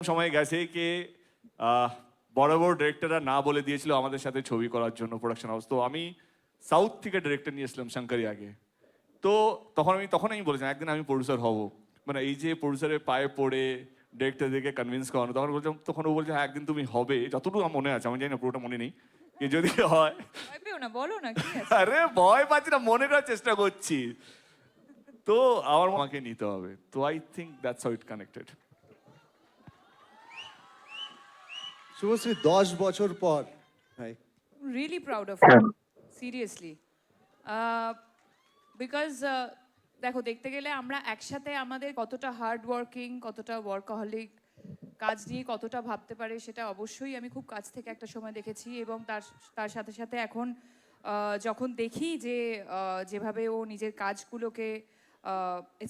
সময় গেছে কে বড় বড় ডিরেক্টররা না বলে দিয়েছিল আমাদের সাথে ছবি করার জন্য প্রোডাকশন হাউস তো আমি সাউথ থেকে ডিরেক্টর নিয়েছিলাম শঙ্করি আগে। তো তখন আমি তখন আমি বলেছিলাম একদিন আমি প্রডিউসার হব। মানে এই যে প্রডিউসারের পায়ে পড়ে ডিরেক্টরদেরকে কনভিন্স করানো তখন বলছিলাম তখন ও বলছে হ্যাঁ একদিন তুমি হবে। যতটুকু আমার মনে আছে আমি জানি না পুরোটা মনে নেই। কি যদি হয় না বলো না আরে ভয় পাচ্ছি না মনে করার চেষ্টা করছি। তো আমার মাকে নিতে হবে। তো I think that's how it connected Subhashree দশ বছর পর। ভাই। Proud of you seriously. Because দেখো দেখতে গেলে আমরা একসাথে আমাদের কতটা হার্ড ওয়ার্কিং কতটা ওয়ার্কাহলিক কাজ নিয়ে কতটা ভাবতে পারে সেটা অবশ্যই আমি খুব কাছ থেকে একটা সময় দেখেছি এবং তার তার সাথে সাথে এখন যখন দেখি যে যেভাবে ও নিজের কাজগুলোকে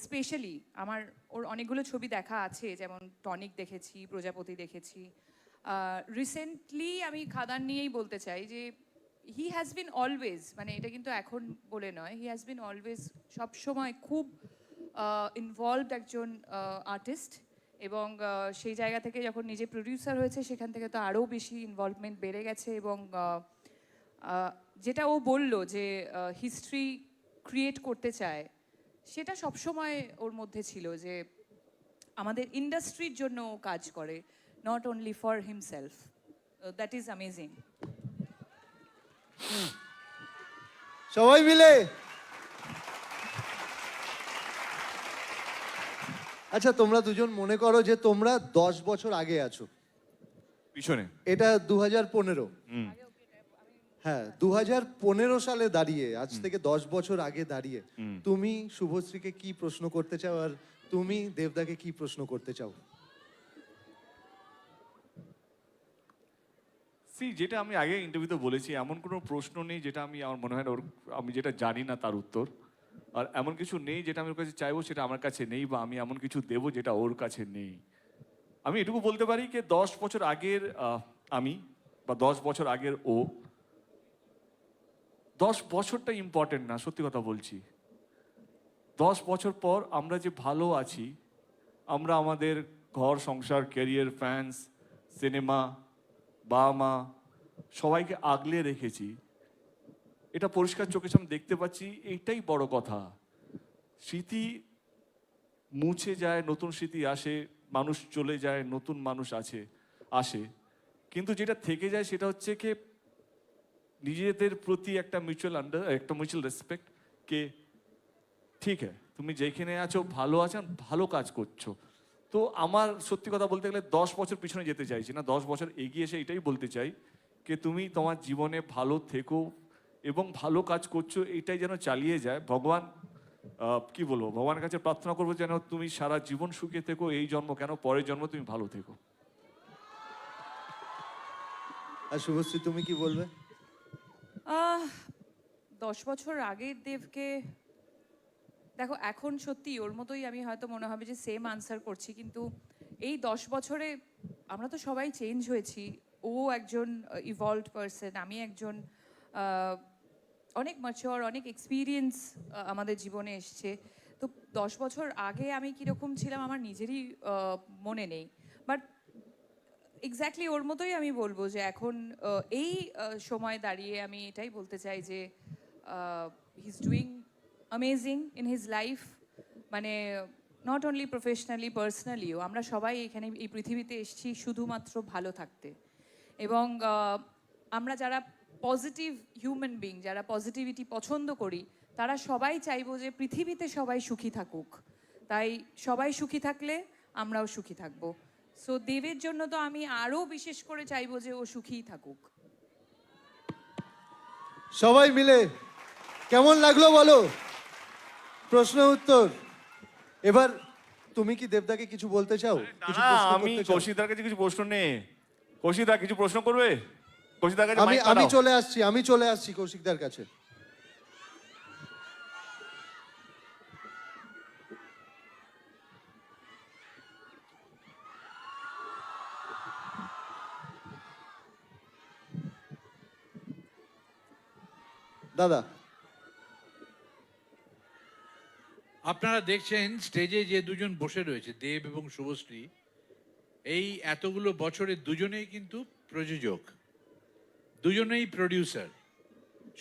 স্পেশালি আমার ওর অনেকগুলো ছবি দেখা আছে যেমন টনিক দেখেছি প্রজাপতি দেখেছি রিসেন্টলি আমি খাদান নিয়েই বলতে চাই যে হি হ্যাজ বিন অলওয়েজ মানে এটা কিন্তু এখন বলে নয় হি হ্যাজ বিন অলওয়েজ সবসময় খুব ইনভলভড একজন আর্টিস্ট এবং সেই জায়গা থেকে যখন নিজে প্রডিউসার হয়েছে সেখান থেকে তো আরও বেশি ইনভলভমেন্ট বেড়ে গেছে এবং যেটা ও বলল যে হিস্ট্রি ক্রিয়েট করতে চায়, সেটা সবসময় ওর মধ্যে ছিল যে, আমাদের ইন্ডাস্ট্রির জন্য ও কাজ করে। Not only for himself that is amazing সবাই মিলে আচ্ছা তোমরা দুজন মনে করো যে তোমরা দশ বছর আগে আছো। পিছনে। এটা দু হাজার পনেরো হ্যাঁ দু হাজার পনেরো সালে দাঁড়িয়ে আজ থেকে দশ বছর আগে দাঁড়িয়ে তুমি শুভশ্রীকে কি প্রশ্ন করতে চাও আর তুমি দেবদাকে কি প্রশ্ন করতে চাও? সি যেটা আমি আগে ইন্টারভিউতে বলেছি, এমন কোনো প্রশ্ন নেই যেটা আমি, আমার মনে হয় ওর, আমি যেটা জানি না তার উত্তর। আর এমন কিছু নেই যেটা আমি ওর কাছে চাইব, সেটা আমার কাছে নেই বা আমি এমন কিছু দেবো যেটা ওর কাছে নেই। আমি এটুকু বলতে পারি যে দশ বছর আগের আমি বা দশ বছর আগের ও, দশ বছরটা ইম্পর্টেন্ট না, সত্যি কথা বলছি। দশ বছর পর আমরা যে ভালো আছি, আমরা আমাদের ঘর, সংসার ক্যারিয়ার ফ্যান্স সিনেমা বাবা, মা, সবাইকে আগলে রেখেছি। এটা পরিষ্কার চোখের সামনে দেখতে পাচ্ছি এইটাই বড় কথা। স্মৃতি মুছে যায়, নতুন স্মৃতি আসে, মানুষ চলে যায়, নতুন মানুষ আছে, আসে। কিন্তু যেটা থেকে যায় সেটা হচ্ছে কি, নিজেদের প্রতি একটা মিউচুয়াল আন্ডার একটা মিউচুয়াল রেসপেক্ট কে, ঠিক হ্যাঁ তুমি যেখানে আছো, ভালো আছো, ভালো কাজ করছ। তো আমার সত্যি কথা বলতে গেলে দশ বছর পিছনে যেতে চাইছি না দশ বছর এগিয়ে এসে এটাই বলতে চাই যে তুমি তোমার জীবনে ভালো থেকো এবং ভালো কাজ করছ এটাই যেন চালিয়ে যায়। ভগবান কি বলব ভগবানের কাছে প্রার্থনা করব যেন তুমি সারা জীবন সুখে থেকো এই জন্ম কেন পরের জন্ম তুমি ভালো থেকো। আর শুভশ্রী তুমি কি বলবে? আহ, দশ বছর আগের দেবকে দেখো, এখন সত্যি ওর মতোই আমি হয়তো মনে হবে যে সেম আনসার করছি, কিন্তু এই দশ বছরে আমরা তো সবাই চেঞ্জ হয়েছি। ও একজন ইভলভড পারসন আমি একজন অনেক ম্যাচিওর অনেক এক্সপিরিয়েন্স আমাদের জীবনে এসছে। তো দশ বছর আগে আমি কীরকম ছিলাম আমার নিজেরই মনে নেই। বাট এক্স্যাক্টলি ওর মতোই আমি বলব যে এখন এই সময় দাঁড়িয়ে আমি এটাই বলতে চাই যে he is doing amazing in his life মানে নট অনলি প্রফেশনালি পার্সোনালিও আমরা সবাই এখানে এই পৃথিবীতে এসেছি শুধুমাত্র ভালো থাকতে। এবং আমরা যারা পজিটিভ হিউম্যান বিং যারা পজিটিভিটি পছন্দ করি, তারা সবাই চাইব যে পৃথিবীতে সবাই সুখী থাকুক। তাই সবাই সুখী থাকলে আমরাও সুখী থাকব। সো দেবের জন্য তো আমি আরও বিশেষ করে চাইব যে ও সুখীই থাকুক। সবাই মিলে, কেমন লাগল বলো? প্রশ্ন উত্তর। এবার তুমি কি দেবদাকে কিছু বলতে চাও? কিছু দাঁড়া, প্রশ্ন আমি করতে চাও? কৌশিকদার কাছে কিছু প্রশ্ন নেই। কৌশিকদা কিছু প্রশ্ন করবে? কৌশিকদার কাছে আমি mic আমি। চলে আসছি আমি চলে আসছি কৌশিকদার কাছে। দাদা আপনারা দেখছেন স্টেজে যে দুজন বসে রয়েছে, দেব এবং শুভশ্রী, এই এতগুলো বছরে দুজনেই কিন্তু প্রযোজক। দুজনেই প্রডিউসার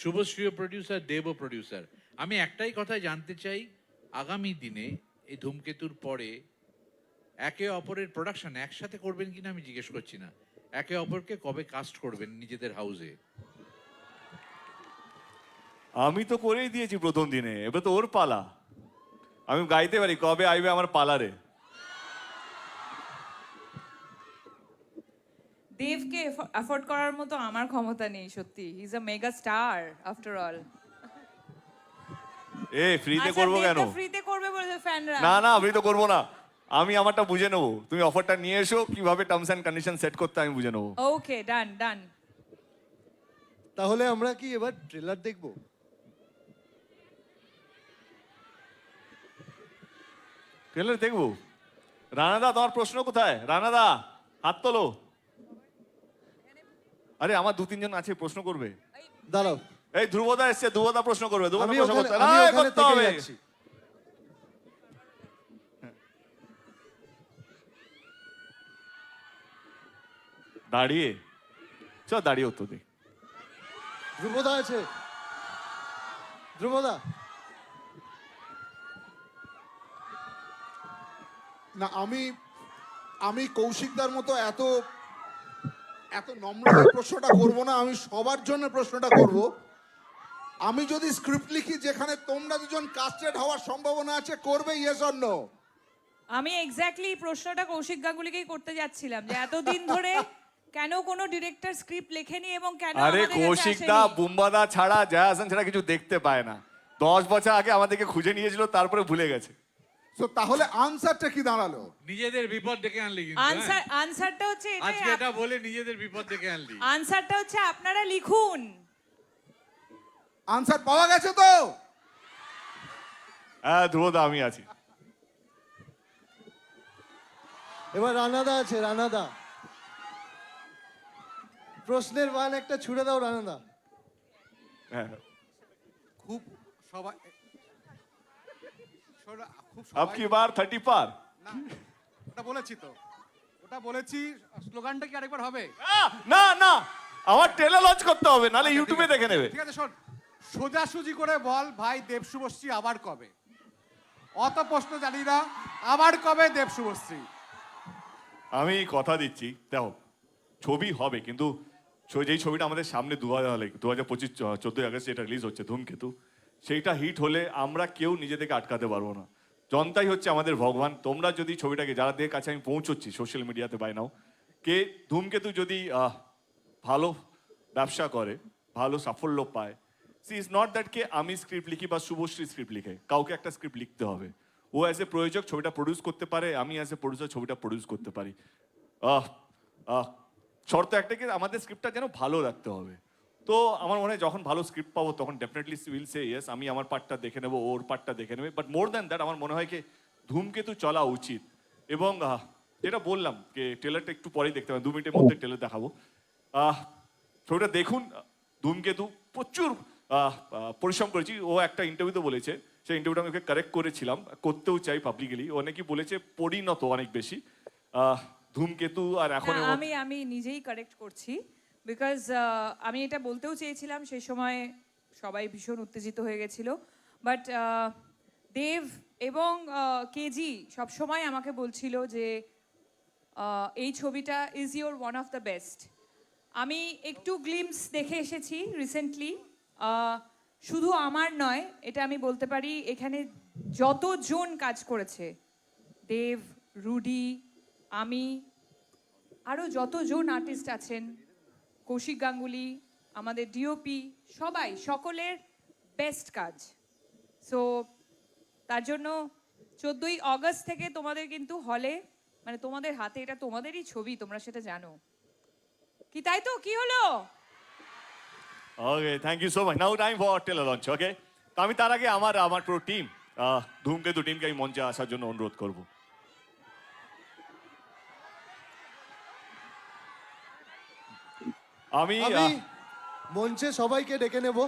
শুভশ্রীও প্রডিউসার দেবও প্রডিউসার আমি একটাই কথা জানতে চাই, আগামী দিনে এই ধূমকেতুর পরে একে অপরের প্রোডাকশন একসাথে করবেন কিনা আমি জিজ্ঞেস করছি না। একে অপরকে কবে কাস্ট করবেন নিজেদের হাউসে আমি তো করেই দিয়েছি প্রথম দিনে, এবার তো ওর পালা। আমি গাইতে পারি কবে আইবে আমার পালারে? দেবকে অ্যাফোর্ড করার মতো আমার ক্ষমতা নেই সত্যি। He is a mega star after all এ ফ্রিতে করব কেন? ফ্রিতে করবে বলেছে ফ্যানরা না না ফ্রিতে করব না। আমি আমারটা বুঝে নেব। তুমি অফারটা নিয়ে এসো কীভাবে টার্মস অ্যান্ড কন্ডিশন সেট করতে আমি বুঝে নেব। ওকে ডান ডান তাহলে আমরা কি এবার ট্রেলার দেখব? ট্রেলার দেখব। রানাদা তোমার প্রশ্ন কোথায়? রানাদা হাত তোলো। আরে আমার দু তিনজন আছে প্রশ্ন করবে। দাঁড়াও। এই ধ্রুবদা এসছে ধ্রুবদা প্রশ্ন করবে ধ্রুবদা প্রশ্ন করতে না, করতে হবে। দাঁড়িয়ে। চ দাঁড়িয়ে হতো দেখ। ধ্রুবদা আছে। ধ্রুবদা। না আমি আমি কৌশিকদার মতো এত এত নম্র প্রশ্নটা করব না আমি সবার জন্য প্রশ্নটা করব। আমি যদি স্ক্রিপ্ট লিখি যেখানে তোমরা দুজন কাস্টেড হওয়ার সম্ভাবনা আছে করবে ইয়েস অর নো আমি এক্স্যাক্টলি প্রশ্নটা কৌশিক গাঙ্গুলিকেই করতে যাচ্ছিলাম যে এতদিন ধরে কেন কোনো ডিরেক্টর স্ক্রিপ্ট লেখেনি এবং কেন আরে কৌশিক দা বুম্বাদা ছাড়া জয়া হাসান ছাড়া কিছু দেখতে পায় না। দশ বছর আগে আমাদেরকে খুঁজে নিয়েছিল তারপরে ভুলে গেছে। সো তাহলে আনসারটা কি দাঁড়াল? নিজেদের বিপদ ডেকে আনলি কিন্তু হ্যাঁ? আনসার আনসারটা হচ্ছে আজকে এটা বলে নিজেদের বিপদ ডেকে আনলি। আনসারটা হচ্ছে আপনারা লিখুন। আনসার পাওয়া গেছে তো? হ্যাঁ ধ্রুবদা আমি আছি। এবার রানাদা আছে রানাদা। প্রশ্নের বান একটা ছুড়ে দাও রানাদা। হ্যাঁ। খুব সবাই শোনো, খুব আপ সবাই কি বার থার্টি পার ওটা বলেছি তো। ওটা বলেছি স্লোগানটা কি আরেকবার হবে? না না আমার টেলে লঞ্চ করতে হবে আচ্ছা, ইউটিউবে আছে, দেখে নেবে। ঠিক আছে শোন। সোজাসুজি করে বল ভাই দেব শুভশ্রী আবার কবে? অত প্রশ্ন জানি না আবার কবে দেব শুভশ্রী আমি কথা দিচ্ছি দেখো ছবি হবে কিন্তু যেই ছবিটা আমাদের সামনে দু হাজার দু হাজার পঁচিশ চোদ্দোই আগস্ট যেটা রিলিজ হচ্ছে ধূমকেতু সেইটা হিট হলে আমরা কেউ নিজেদেরকে আটকাতে পারব না। জনতাই হচ্ছে আমাদের ভগবান। তোমরা যদি ছবিটাকে, যারা যাদের কাছে আমি পৌঁছচ্ছি সোশ্যাল মিডিয়াতে বাই নাও কে ধূমকেতু যদি ভালো ব্যবসা করে, ভালো সাফল্য পায়, সি ইজ নট দ্যাট কে আমি স্ক্রিপ্ট লিখি বা শুভশ্রী স্ক্রিপ্ট লিখে, কাউকে একটা স্ক্রিপ্ট লিখতে হবে। ও অ্যাজ এ প্রয়োজক ছবিটা প্রডিউস করতে পারে, আমি অ্যাজ এ প্রডিউসার ছবিটা প্রডিউস করতে পারি। শর্ত একটা কি, আমাদের স্ক্রিপ্টটা যেন ভালো রাখতে হবে। তো আমার মনে হয় যখন ভালো স্ক্রিপ্ট পাবো তখন ডেফিনেটলি উইল সে ইয়েস আমি আমার পার্টটা দেখে নেব ওর পার্টটা দেখে নেবে। বাট মোর দ্যান দ্যাট আমার মনে হয় কি ধূমকেতু চলা উচিত। এবং যেটা বললাম যে ট্রেলারটা একটু পরেই দেখতে পাবেন দু মিনিটের মধ্যে ট্রেলার দেখাবো। আহ, ছবিটা দেখুন ধূমকেতু প্রচুর পরিশ্রম করেছি। ও একটা ইন্টারভিউতে বলেছে সেই ইন্টারভিউটা আমি ওকে কারেক্ট করেছিলাম করতেও চাই পাবলিকলি ও নাকি বলেছে পরিণত অনেক বেশি। আহ, ধূমকেতু আর এখন না, আমি আমি নিজেই কারেক্ট করছি। বিকজ আমি এটা বলতেও চেয়েছিলাম, সেই সময় সবাই ভীষণ উত্তেজিত হয়ে গেছিল। বাট দেব এবং কেজি সবসময় আমাকে বলছিল যে এই ছবিটা is your one of the best আমি একটু গ্লিমস দেখে এসেছি রিসেন্টলি শুধু আমার নয়, এটা আমি বলতে পারি, এখানে যতজন কাজ করেছে দেব রুডি আমি আরও যতজন আর্টিস্ট আছেন কৌশিক গাঙ্গুলি, আমাদের ডিওপি সবাই, সকলের বেস্ট কাজ। সো তার জন্য চোদ্দোই অগস্ট থেকে তোমাদের কিন্তু হলে মানে তোমাদের হাতে এটা তোমাদেরই ছবি, তোমরা সেটা জানো। কি তাই তো? কি হলো? Okay thank you so much now time for trailer launch okay তো আমি তার আগে আমার আমার পুরো টিম ধূমকেতু টিমকে আমি মঞ্চে আসার জন্য অনুরোধ করব। আমি আমি মঞ্চে সবাইকে ডেকে নেব।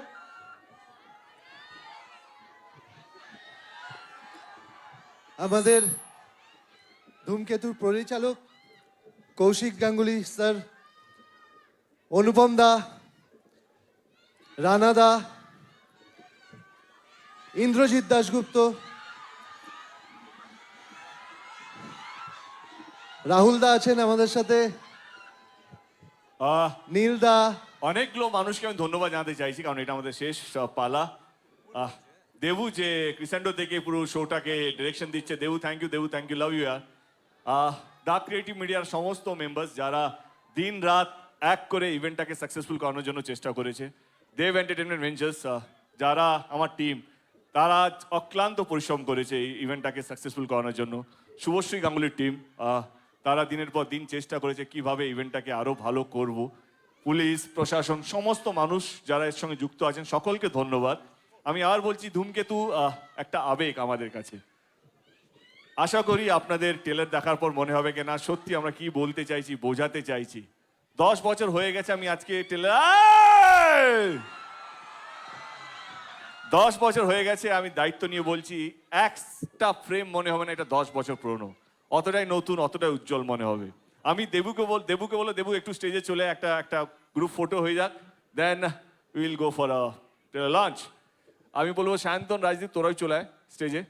আমাদের ধূমকেতুর পরিচালক কৌশিক গাঙ্গুলি স্যার অনুপম দা রানা দা ইন্দ্রজিৎ দাশগুপ্ত রাহুল দা আছেন আমাদের সাথে। আহ, নীল দা অনেকগুলো মানুষকে আমি ধন্যবাদ জানাতে চাইছি কারণ এটা আমাদের শেষ আহ, পালা। আহ, দেবু যে ক্রিসেন্ডো থেকে পুরো শোটাকে ডিরেকশন দিচ্ছে Debu thank you Debu thank you love you R the creative মিডিয়ার সমস্ত মেম্বার্স যারা দিন রাত এক করে ইভেন্টটাকে সাকসেসফুল করানোর জন্য চেষ্টা করেছে দেব এন্টারটেনমেন্ট ভেঞ্চার্স যারা আমার টিম তারা অক্লান্ত পরিশ্রম করেছে এই ইভেন্টটাকে সাকসেসফুল করানোর জন্য। শুভশ্রী গাঙ্গুলির টিম তারা দিনের পর দিন চেষ্টা করেছে কীভাবে ইভেন্টটাকে আরও ভালো করব। পুলিশ, প্রশাসন, সমস্ত মানুষ যারা এর সঙ্গে যুক্ত আছেন, সকলকে ধন্যবাদ। আমি আর বলছি, ধূমকেতু একটা আবেগ আমাদের কাছে। আশা করি আপনাদের টেলার দেখার পর মনে হবে কি না সত্যি আমরা কি বলতে চাইছি, বোঝাতে চাইছি। দশ বছর হয়ে গেছে আমি আজকে টেলার দশ বছর হয়ে গেছে, আমি দায়িত্ব নিয়ে বলছি, একটা ফ্রেম মনে হবে না, এটা দশ বছর পুরনো। অতটাই নতুন অতটাই উজ্জ্বল মনে হবে। আমি দেবুকে বল দেবুকে বলে দেবু একটু স্টেজে চলে একটা একটা গ্রুপ ফটো হয়ে যাক। Then will go for launch আমি বলব সায়ন্তন রাজদীপ তোরাই চলে আয় স্টেজে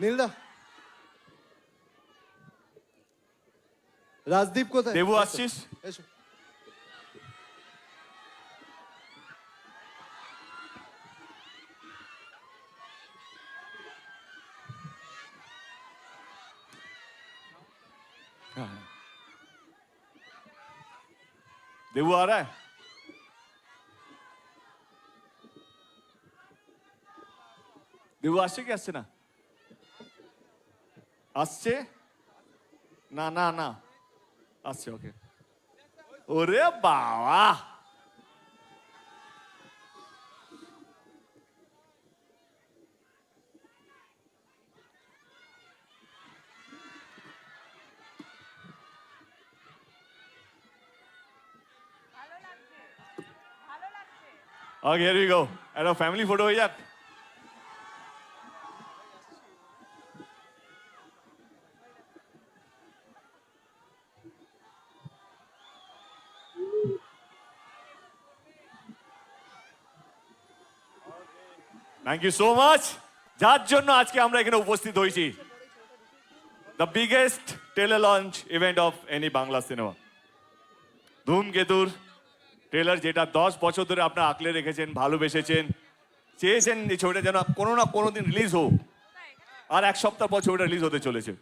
নীল দা রাজদীপ কোথায়? দেবু আসছিস? এসো। देवू आ रहा है দেবু আসছে কি আসছে না আসছে না না না আসছে ওকে ওরে বাবা Okay, here we go. একটা ফ্যামিলি ফটো হয়ে যাক থ্যাংক ইউ সো মাচ যার জন্য আজকে আমরা এখানে উপস্থিত হয়েছি। The biggest tele launch event of any Bangla cinema ধূমকেতুর trailer যেটা দশ বছর ধরে আপনারা আঁকলে রেখেছেন, ভালোবেসেছেন, চেয়েছেন এই ছবিটা যেন কোনো না কোনো দিন রিলিজ হোক। আর এক সপ্তাহ পর ছবিটা রিলিজ হতে চলেছে।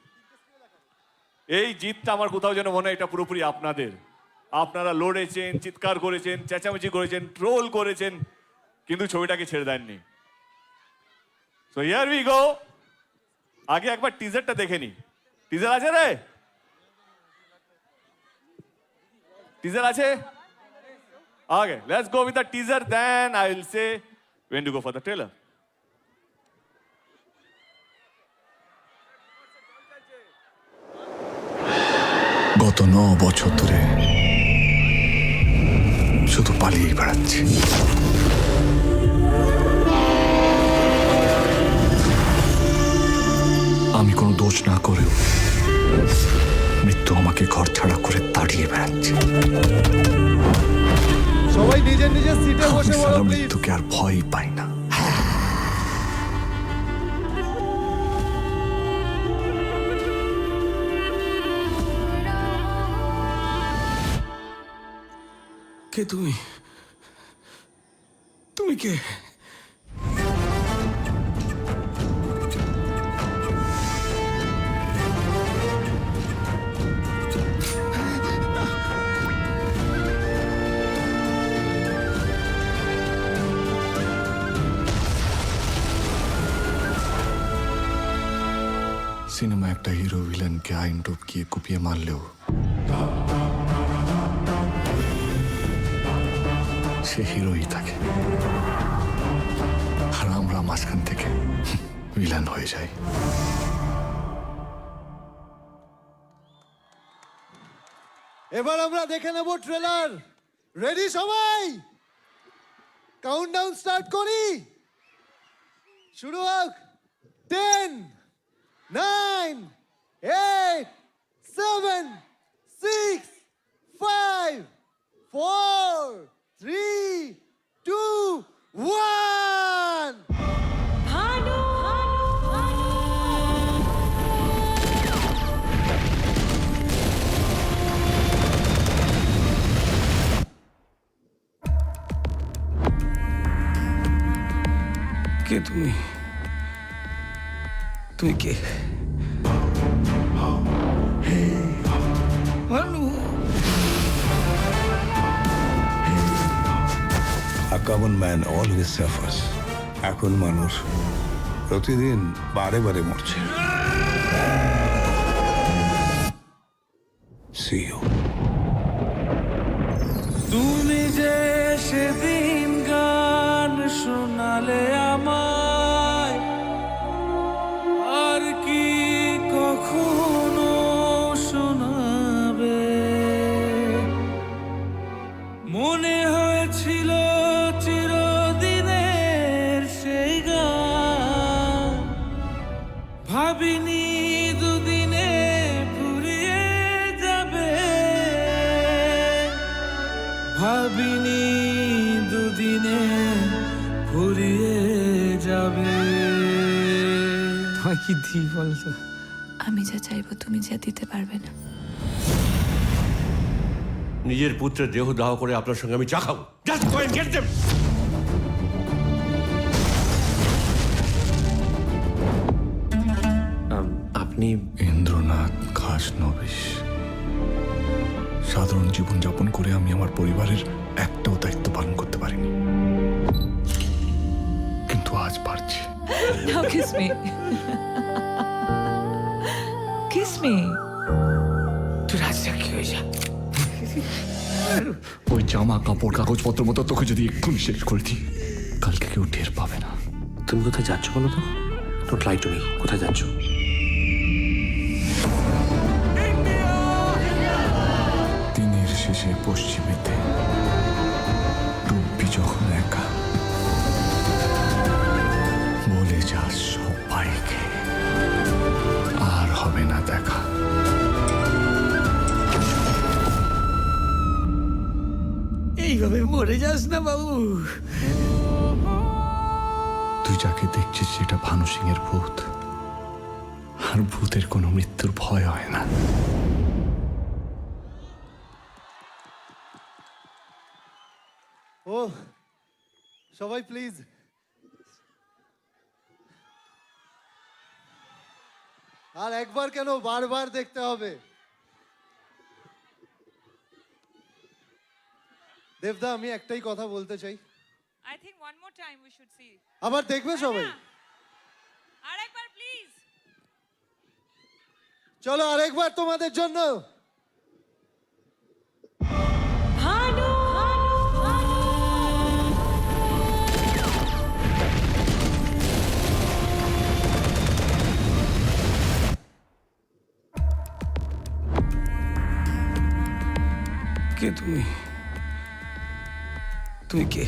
এই জিতটা আমার কোথাও যেন মনে হয় এটা পুরোপুরি আপনাদের। আপনারা লড়েছেন, চিৎকার করেছেন, চেঁচামেচি করেছেন ট্রোল করেছেন, কিন্তু ছবিটাকে ছেড়ে দেননি। সো ইয়ার উই গো আগে একবার টিজারটা দেখে নি। টিজার আছে রে? টিজার আছে? Okay, let's go with the teaser. Then I will say when to go for the trailer. গত ন বছর ধরে শুধু পালিয়েই বেড়াচ্ছি আমি কোনো দোষ না করেও মৃত্যু আমাকে ঘর ছাড়া করে তাড়িয়ে বেড়াচ্ছে সবাই নিজের নিজের সিটে বসে বলো প্লিজ তোকে আর ভয় পাই না। কে তুমি? তুমি কে? সিনেমা একটা হিরো ভিলেনকে আইন টপকিয়ে কুপিয়ে মারলেও? সে হিরোই থাকে। আর আমরা মাঝখান থেকে ভিলেন হয়ে যাই। এবার আমরা দেখে নেব ট্রেলার। রেডি সবাই? কাউন্টডাউন স্টার্ট করি। শুরু হোক। Ten nine nine eight seven six five four three two one কে তুমি তুমি কে A common man always suffers. এখন মানুষ প্রতিদিন বারে বারে মরছে See you. তুমি যে সেদিন গান শোনালে আমায় কি দিই বলতো আমি যা চাইব তুমি যা দিতে পারবে না। নিজের পুত্রের দেহ দাহ করে আপনার সঙ্গে আমি চা খাব। Just go and get them আপনি ইন্দ্রনাথ ঘাস নবিশ। সাধারণ জীবন যাপন করে আমি আমার পরিবারের একটাও দায়িত্ব পালন করতে পারিনি। কিন্তু আজ পারছি। Now kiss me. kiss me. তুই রাজসাক্ষী হয়ে যা ওই জামা কাপড় কাগজপত্র মতো তোকে যদি এক্ষুনি শেষ করে দিই কালকে কেউ টের পাবে না। তুমি কোথায় যাচ্ছ বলো তো? ডোন্ট লাই টু মি কোথায় যাচ্ছ? দিনের শেষে পশ্চিমেতে ডুববি যখন একা। যাস সবাইকে আর হবে না দেখা। এইভাবে মরে যাস না বাবু। তুই যাকে দেখছিস সেটা ভানু সিং এর ভূত। আর ভূতের কোনো মৃত্যুর ভয় হয় না। ও সবাই প্লিজ আর একবার কেন বারবার দেখতে হবে? দেবদা আমি একটাই কথা বলতে চাই। I think one more time we should see আবার দেখবে সবাই? আরেকবার প্লিজ চলো আরেকবার তোমাদের জন্য। কে তুমি? তুমি কে?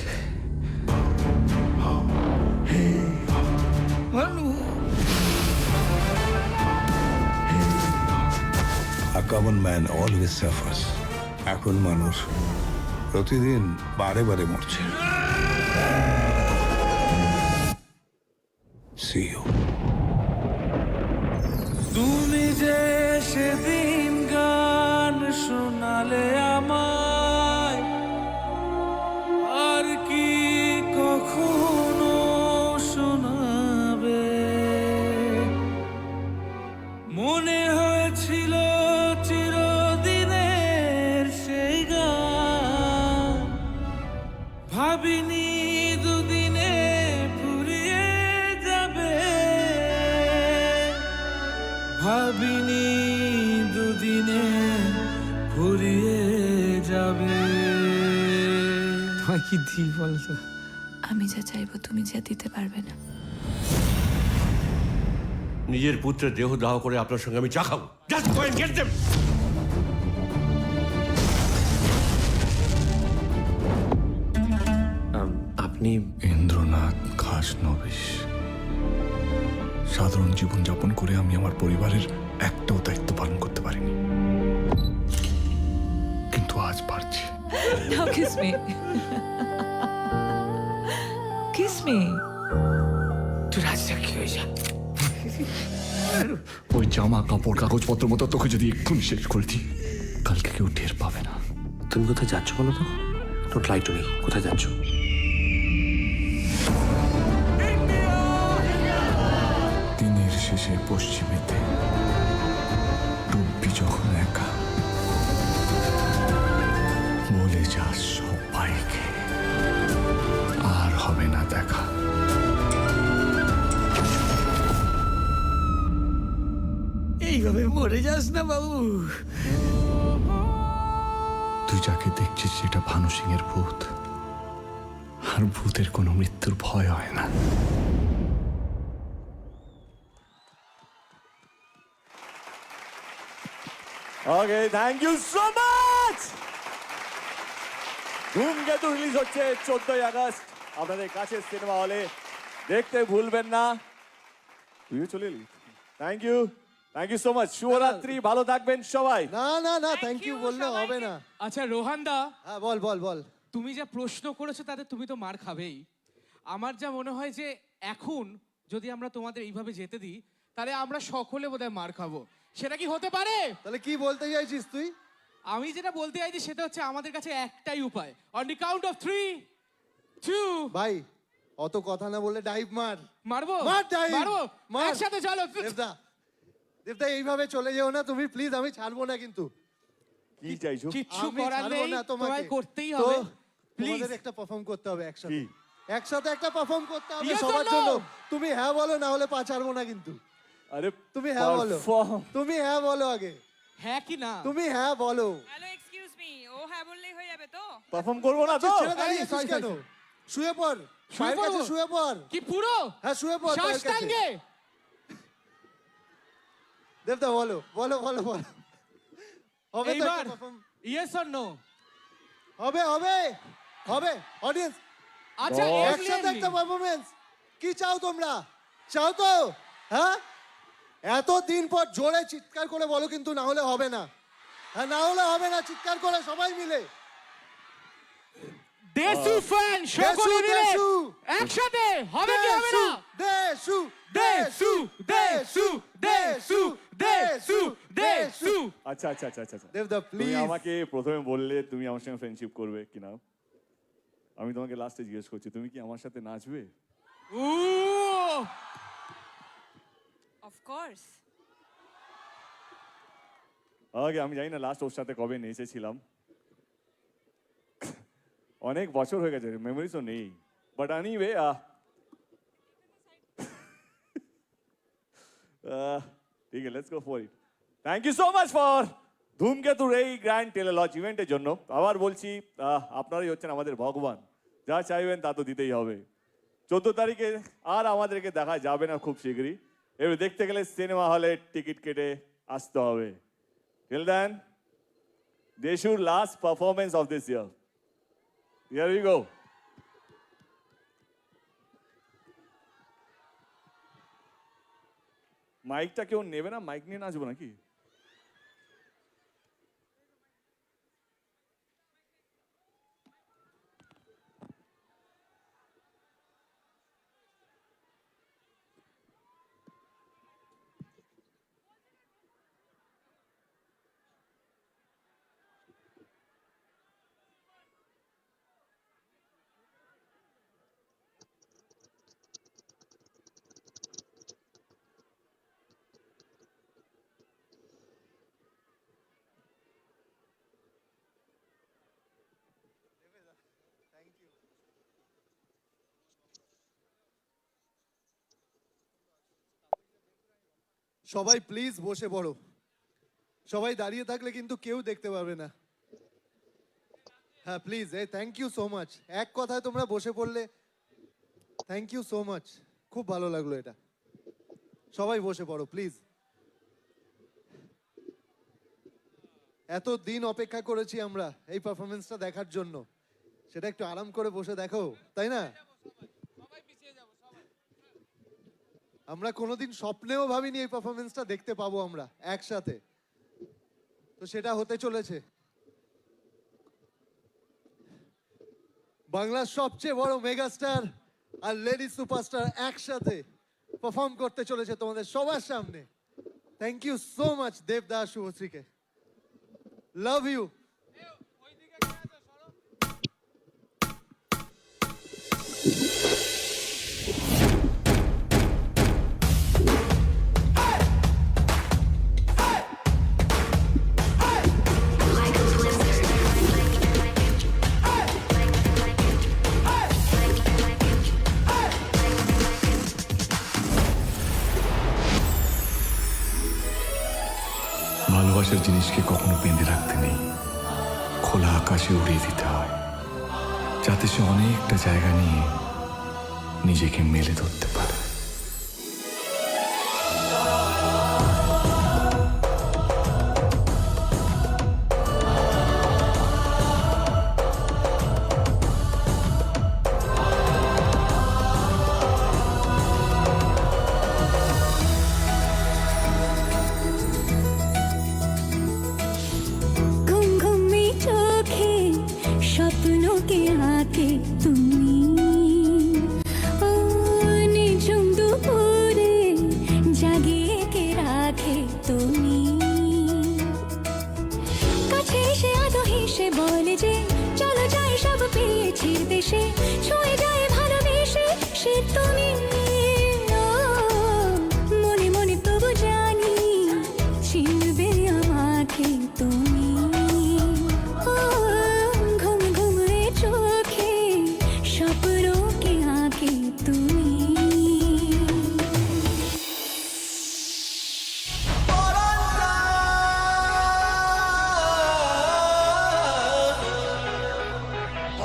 Bhanu. A common man always suffers. এখন মানুষ প্রতিদিন বারে বারে মরছে। See you. তুমি যে সেদিন তোমায় কি দিই বলতো আমি যা চাইব তুমি যা দিতে পারবে না। নিজের পুত্রের দেহ দাহ করে আপনার সঙ্গে আমি চা খাব। Just go and get them আপনি ইন্দ্রনাথ ঘাস নবিশ। সাধারণ জীবনযাপন করে আমি আমার পরিবারের একটাও দায়িত্ব পালন করতে পারিনি। কিন্তু আজ পারছি। Now kiss me kiss me তুই রাজসাক্ষী হয়ে যা। ওই জামা কাপড় কাগজপত্র মতো তোকে যদি এক্ষুনি শেষ করে দিই কালকে কেউ টের পাবে না। তুমি কোথায় যাচ্ছ বলো তো? ডোন্ট লাই টু মি কোথায় যাচ্ছ? দিনের শেষে পশ্চিমেতে ডুববি যখন একা মরে যাস না বাবু। তুই যাকে দেখছিস সেটা ভানু সিং এর ভূত। আর ভূতের কোনো মৃত্যুর ভয় হয় না। Okay thank you so much Dhumketu release হচ্ছে চোদ্দই আগস্ট আপনাদের কাছে সিনেমা হলে দেখতে ভুলবেন না। তুইও চলে এলি? Thank you thank you so much শুভরাত্রি ভালো থাকবেন সবাই না না না থ্যাংক ইউ বললে হবে না। আচ্ছা রোহান দা হ্যাঁ বল বল বল। তুমি যা প্রশ্ন করেছ তাতে তুমি তো মার খাবেই। আমার যা মনে হয় যে এখন যদি আমরা তোমাদের এইভাবে যেতে দিই তাহলে আমরা সকলে বোধহয় মার খাব। সেটা কি হতে পারে? তাহলে কি বলতে চাইছিস তুই? আমি যেটা বলতে চাইছি সেটা হচ্ছে আমাদের কাছে একটাই উপায়। On the count of three two ভাই অত কথা না বলে ডাইভ মার। মারবো? মার ডাইভ মারবো? মার। একসাথে চলো। দেবদা এইভাবে চলে যেও না তুমি প্লিজ আমি ছাড়বো না কিন্তু। কি চাইছো? কিচ্ছু আমি করার ছাড়বো নেই না তোমাকে। তোমায় করতেই তো হবে। প্লিজ তোমাদের একটা পারফর্ম করতে হবে একসাথে। কি? একসাথে একটা পারফর্ম করতে হবে Yes or সবার no? জন্য। তুমি হ্যাঁ বলো না হলে পা ছাড়বো না কিন্তু। আরে তুমি হ্যাঁ বলো। perform- তুমি হ্যাঁ বলো আগে। হ্যাঁ কি না? তুমি হ্যাঁ বলো। হ্যালো এক্সকিউজ মি ও হ্যাঁ বললেই হয়ে যাবে তো? পারফর্ম করব না তো? ছেড়ে দাঁড়িয়েছিস sorry, কেন? শুয়ে পড়। শুয়ে মায়ের কাছে পড়ব? শুয়ে পড়। কি পুরো? হ্যাঁ শুয়ে পড় মায়ের কাছে। সাষ্টাঙ্গে দেবদা বলো বলো বলো বলো। হবে তো এইবার ইয়েস অর নো হবে হবে হবে অডিয়েন্স আচ্ছা. একসাথে একটা পারফরমেন্স কি চাও তোমরা? চাও তো হ্যাঁ? এত দিন পর জোরে চিৎকার করে বলো কিন্তু না হলে হবে না। হ্যাঁ না হলে হবে না চিৎকার করে সবাই মিলে। দেশু ফ্যান সকলে মিলে। একসাথে হবে কি হবে না? দেশু দেশু দেশু দেশু দেশু দেশু আচ্ছা আচ্ছা আচ্ছা আচ্ছা আচ্ছা। দেবদা তুমি প্লিজ আমাকে প্রথমে বললে তুমি আমার সঙ্গে ফ্রেন্ডশিপ করবে কিনা আমি তোমাকে লাস্টে জিজ্ঞেস করছি তুমি কি আমার সাথে নাচবে? ও অফ কোর্স আগে আমি জানি না লাস্ট ওর সাথে কবে নেচেছিলাম। অনেক বছর হয়ে গেছে মেমোরি তো নেই। বাট এনিওয়ে ঠিক আছে let's go for it thank you so much for ধূমকেতুর এই গ্র্যান্ড টেলিলজ ইভেন্টের জন্য। আবার বলছি আপনারাই হচ্ছেন আমাদের ভগবান। যা চাইবেন তা তো দিতেই হবে। চোদ্দ তারিখে আর আমাদেরকে দেখা যাবে না খুব শীঘ্রই। এবার দেখতে গেলে সিনেমা হলে টিকিট কেটে আসতে হবে। Till then, Deshu's last performance of this year. Here you go. মাইকটা কেউ নেবে না মাইক নিয়ে নাচবো নাকি সবাই প্লিজ বসে পড়ো। সবাই দাঁড়িয়ে থাকলে কিন্তু কেউ দেখতে পাবে না। হ্যাঁ প্লিজ এই থ্যাংক ইউ সো মাচ এক কথায় তোমরা বসে পড়লে থ্যাংক ইউ সো মাচ খুব ভালো লাগল এটা। সবাই বসে পড়ো প্লিজ এত দিন অপেক্ষা করেছি আমরা এই পারফরমেন্সটা দেখার জন্য। সেটা একটু আরাম করে বসে দেখো তাই না? আমরা কোনোদিন স্বপ্নেও ভাবিনি এই পারফরমেন্সটা দেখতে পাবো আমরা, একসাথে। তো সেটা হতে চলেছে। বাংলার সবচেয়ে বড় মেগাস্টার আর লেডি সুপারস্টার একসাথে পারফর্ম করতে চলেছে তোমাদের সবার সামনে। Thank you so much Devdas শুভশ্রীকে। Love you ভালোবাসার জিনিসকে কখনো বেঁধে রাখতে নেই। খোলা আকাশে উড়িয়ে দিতে হয়, যাতে সে অনেকটা জায়গা নিয়ে নিজেকে মেলে ধরতে পারে।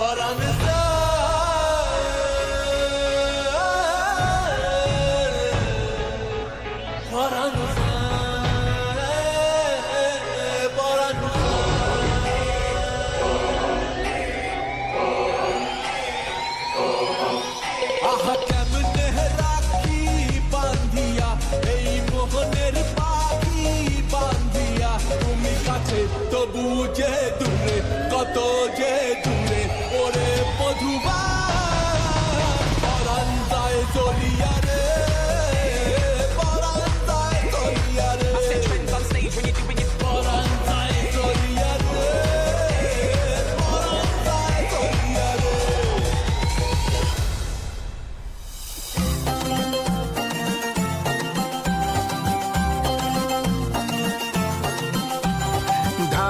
paranızda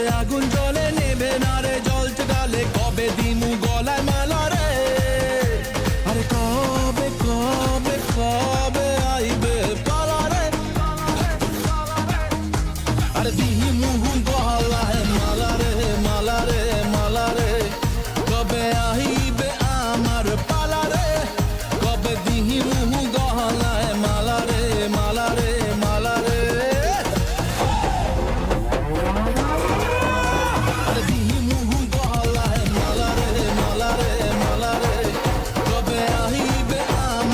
আগুন জ্বলে